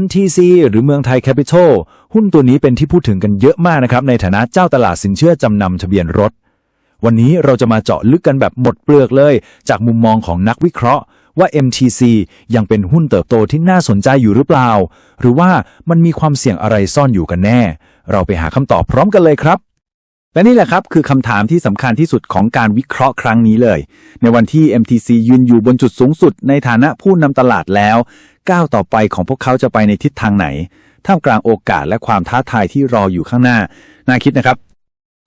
MTC หรือเมืองไทยแคปิตอลหุ้นตัวนี้เป็นที่พูดถึงกันเยอะมากนะครับ ในฐานะเจ้าตลาดสินเชื่อจำนำทะเบียนรถ วันนี้เราจะมาเจาะลึกกันแบบหมดเปลือกเลย จากมุมมองของนักวิเคราะห์ ว่า MTC ยังเป็นหุ้นเติบโตที่น่าสนใจอยู่หรือเปล่า หรือว่ามันมีความเสี่ยงอะไรซ่อนอยู่กันแน่ เราไปหาคำตอบพร้อมกันเลยครับ และนี่แหละครับคือคำถามที่สำคัญที่สุดของการวิเคราะห์ครั้งนี้เลย ในวันที่ MTC ยืนอยู่บนจุดสูงสุดในฐานะผู้นำตลาดแล้ว ก้าวต่อไปของพวกเขาจะไปในทิศทางไหน ท่ามกลางโอกาสและความท้าทายที่รออยู่ข้างหน้า น่าคิดนะครับ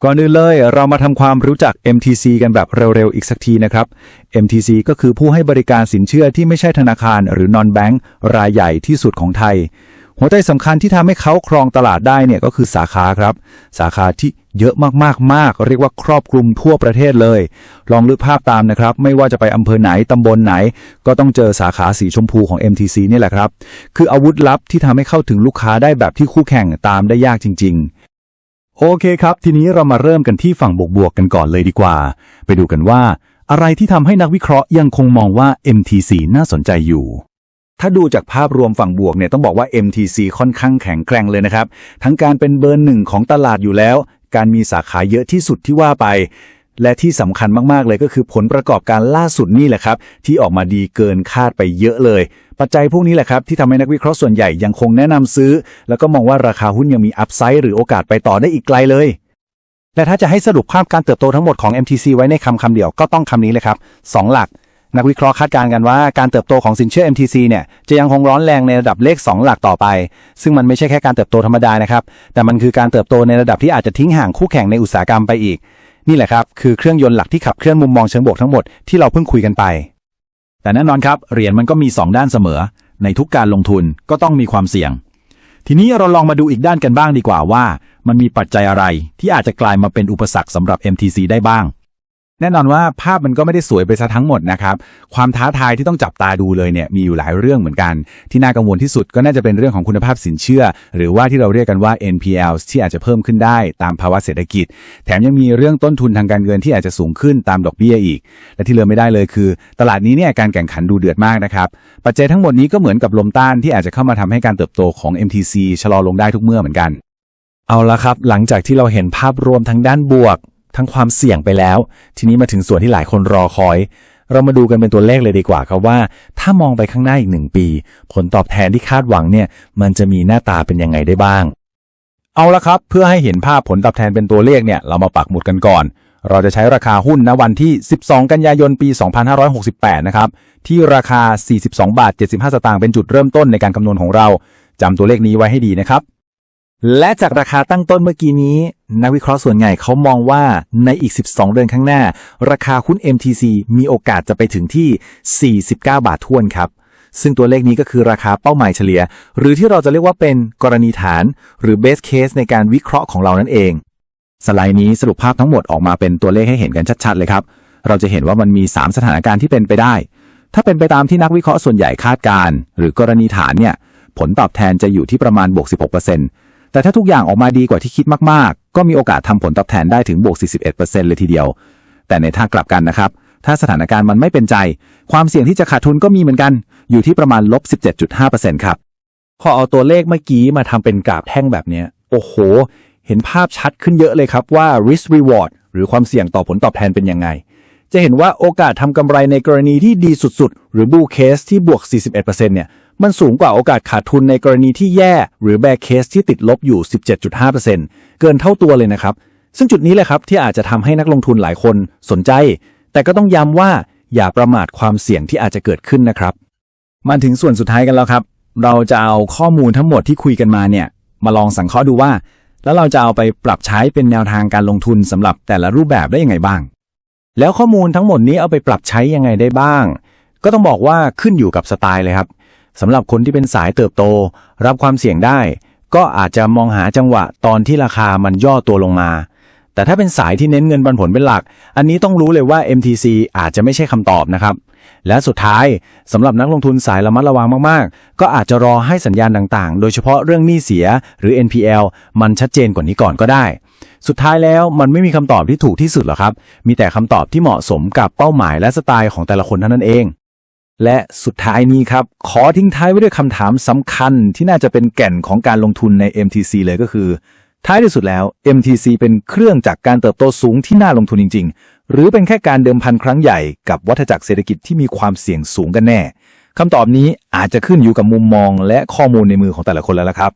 ก่อนอื่นเลยเรามาทำความรู้จัก MTC กันแบบเร็วๆ อีกสักทีนะครับ MTC ก็คือผู้ให้บริการสินเชื่อที่ไม่ใช่ธนาคาร หรือนอนแบงก์รายใหญ่ที่สุดของไทย หัวใจสำคัญที่ทำให้เขาครองตลาดได้เนี่ยก็คือสาขาครับ สาขาที่เยอะมากๆมากเรียกว่าครอบคลุมทั่วประเทศเลย ลองนึกภาพตามนะครับ ไม่ว่าจะไปอำเภอไหนตำบลไหน ก็ต้องเจอสาขาสีชมพูของ MTC นี่แหละครับ คืออาวุธลับที่ทำให้เข้าถึงลูกค้าได้แบบที่คู่แข่งตามได้ยากจริง ๆโอเคครับ ทีนี้เรามาเริ่มกันที่ฝั่งบวกๆกันก่อนเลยดีกว่า ไปดูกันว่า อะไรที่ทำให้นักวิเคราะห์ยังคงมองว่า MTC น่าสนใจอยู่ ถ้าดูจากภาพรวมฝั่งบวกเนี่ยต้องบอกว่า MTC ค่อนข้างแข็งแกร่งเลยนะครับ ทั้งการเป็นเบอร์หนึ่งของตลาดอยู่แล้ว การมีสาขาเยอะที่สุดที่ว่าไป และที่สำคัญมากๆเลยก็คือผลประกอบการล่าสุดนี่แหละครับ ที่ออกมาดีเกินคาดไปเยอะเลย ปัจจัยพวกนี้แหละครับ ที่ทำให้นักวิเคราะห์ส่วนใหญ่ยังคงแนะนำซื้อ แล้วก็มองว่าราคาหุ้นยังมีอัพไซด์หรือโอกาสไปต่อได้อีกไกลเลยแต่ถ้าจะให้สรุปภาพการเติบโตทั้งหมดของ MTC ไว้ในคำคำเดียวก็ต้องคำนี้เลยครับ 2 หลัก นักวิเคราะห์คาดการณ์กันว่าการเติบโตของสินเชื่อ MTC เนี่ยจะยังคงร้อนแรงในระดับเลข 2 หลักต่อไป ซึ่งมันไม่ใช่แค่การเติบโตธรรมดานะครับ แต่มันคือการเติบโตในระดับที่อาจจะทิ้งห่างคู่แข่งในอุตสาหกรรมไปอีก นี่แหละครับ คือเครื่องยนต์หลักที่ขับเคลื่อนมุมมองเชิงบวกทั้งหมดที่เราเพิ่งคุยกันไป แต่แน่นอนครับเหรียญมันก็มี 2 ด้านเสมอ ในทุกการลงทุนก็ต้องมีความเสี่ยง ทีนี้เราลองมาดูอีกด้านกันบ้างดีกว่าว่า มันมีปัจจัยอะไรที่อาจจะกลายมาเป็นอุปสรรคสำหรับ MTC ได้บ้าง แน่นอนว่าภาพมันก็ไม่ได้สวยไปซะทั้งหมดนะครับ ความท้าทายที่ต้องจับตาดูเลยเนี่ยมีอยู่หลายเรื่องเหมือนกัน ที่น่ากังวลที่สุดก็น่าจะเป็นเรื่องของคุณภาพสินเชื่อ หรือว่าที่เราเรียกกันว่า NPL ที่อาจจะเพิ่มขึ้นได้ตามภาวะเศรษฐกิจ แถมยังมีเรื่องต้นทุนทางการเงินที่อาจจะสูงขึ้นตามดอกเบี้ยอีก และที่เลือไม่ได้เลยคือ ตลาดนี้เนี่ยการแข่งขันดูเดือดมากนะครับปัจจัยทั้งหมดนี้ก็เหมือนกับลมต้านที่อาจจะเข้ามาทำให้การเติบโตของ MTC ชะลอลงได้ทุกเมื่อเหมือนกัน เอาละครับ หลังจากที่เราเห็นภาพรวมทั้งด้านบวก ทั้งความเสี่ยงไปแล้ว ทีนี้มาถึงส่วนที่หลายคนรอคอย เรามาดูกันเป็นตัวเลขเลยดีกว่าครับว่า ถ้ามองไปข้างหน้าอีกหนึ่งปี ผลตอบแทนที่คาดหวังเนี่ย มันจะมีหน้าตาเป็นยังไงได้บ้าง เอาละครับ เพื่อให้เห็นภาพผลตอบแทนเป็นตัวเลขเนี่ย เรามาปักหมุดกันก่อน เราจะใช้ราคาหุ้นณวันที่ 12 กันยายนปี 2568 นะครับ ที่ราคา 42 บาท 75 สตางค์เป็นจุดเริ่มต้นในการคำนวณของเราจำตัวเลขนี้ไว้ให้ดีนะครับ และจากราคาตั้งต้นเมื่อกี้นี้ นักวิเคราะห์ส่วนใหญ่เขามองว่าในอีก 12 เดือนข้างหน้า ราคาหุ้น MTC มีโอกาสจะไปถึงที่ 49 บาททวนครับ ซึ่งตัวเลขนี้ก็คือราคาเป้าหมายเฉลี่ย หรือที่เราจะเรียกว่าเป็นกรณีฐาน หรือ base case ในการวิเคราะห์ของเรานั่นเอง สไลด์นี้สรุปภาพทั้งหมดออกมาเป็นตัวเลขให้เห็นกันชัดๆเลยครับ เราจะเห็นว่ามันมี 3 สถานการณ์ที่เป็นไปได้ ถ้าเป็นไปตามที่นักวิเคราะห์ส่วนใหญ่คาดการณ์หรือกรณีฐานเนี่ยผลตอบแทนจะอยู่ที่ประมาณบวก16% แต่ถ้าทุกอย่างออกมาดีกว่าที่คิดมากๆ ก็มีโอกาสทำผลตอบแทนได้ถึงบวก 41%เลยทีเดียว แต่ในทางกลับกันนะครับ ถ้าสถานการณ์มันไม่เป็นใจ ความเสี่ยงที่จะขาดทุนก็มีเหมือนกัน อยู่ที่ประมาณลบ 17.5%ครับ พอเอาตัวเลขเมื่อกี้มาทำเป็นกราฟแท่งแบบเนี้ย โอ้โห เห็นภาพชัดขึ้นเยอะเลยครับว่า risk reward หรือความเสี่ยงต่อผลตอบแทนเป็นยังไง จะเห็นว่าโอกาสทำกำไรในกรณีที่ดีสุดๆ หรือ bull case ที่บวก 41%เนี่ย มันสูงกว่าโอกาสขาดทุนในกรณีที่แย่ หรือ bear case ที่ติดลบอยู่ 17.5%เกินเท่าตัวเลยนะครับ ซึ่งจุดนี้แหละครับที่อาจจะทำให้นักลงทุนหลายคนสนใจ แต่ก็ต้องย้ำว่าอย่าประมาทความเสี่ยงที่อาจจะเกิดขึ้นนะครับ มาถึงส่วนสุดท้ายกันแล้วครับ เราจะเอาข้อมูลทั้งหมดที่คุยกันมาเนี่ย มาลองสังเคราะห์ดูว่า แล้วเราจะเอาไปปรับใช้เป็นแนวทางการลงทุนสำหรับแต่ละรูปแบบได้ยังไงบ้าง แล้วข้อมูลทั้งหมดนี้เอาไปปรับใช้ยังไงได้บ้าง ก็ต้องบอกว่าขึ้นอยู่กับสไตล์เลยครับสำหรับคนที่เป็นสายเติบโต รับความเสี่ยงได้ ก็อาจจะมองหาจังหวะตอนที่ราคามันย่อตัวลงมา แต่ถ้าเป็นสายที่เน้นเงินปันผลเป็นหลัก อันนี้ต้องรู้เลยว่า MTC อาจจะไม่ใช่คำตอบนะครับ และสุดท้ายสำหรับนักลงทุนสายระมัดระวังมากๆ ก็อาจจะรอให้สัญญาณต่างๆ โดยเฉพาะเรื่องหนี้เสียหรือ NPL มันชัดเจนกว่านี้ก่อนก็ได้ สุดท้ายแล้วมันไม่มีคำตอบที่ถูกที่สุดหรอกครับ มีแต่คำตอบที่เหมาะสมกับเป้าหมายและสไตล์ของแต่ละคนเท่านั้นเอง และสุดท้ายนี้ครับ ขอทิ้งท้ายไว้ด้วยคำถามสำคัญที่น่าจะเป็นแก่นของการลงทุนใน MTC เลยก็คือ ท้ายที่สุดแล้ว MTC เป็นเครื่องจากการเติบโตสูงที่น่าลงทุนจริง ๆ หรือเป็นแค่การเดิมพันครั้งใหญ่กับวัฏจักรเศรษฐกิจที่มีความเสี่ยงสูงกันแน่คำตอบนี้อาจจะขึ้นอยู่กับมุมมองและข้อมูลในมือของแต่ละคนแล้วละครับ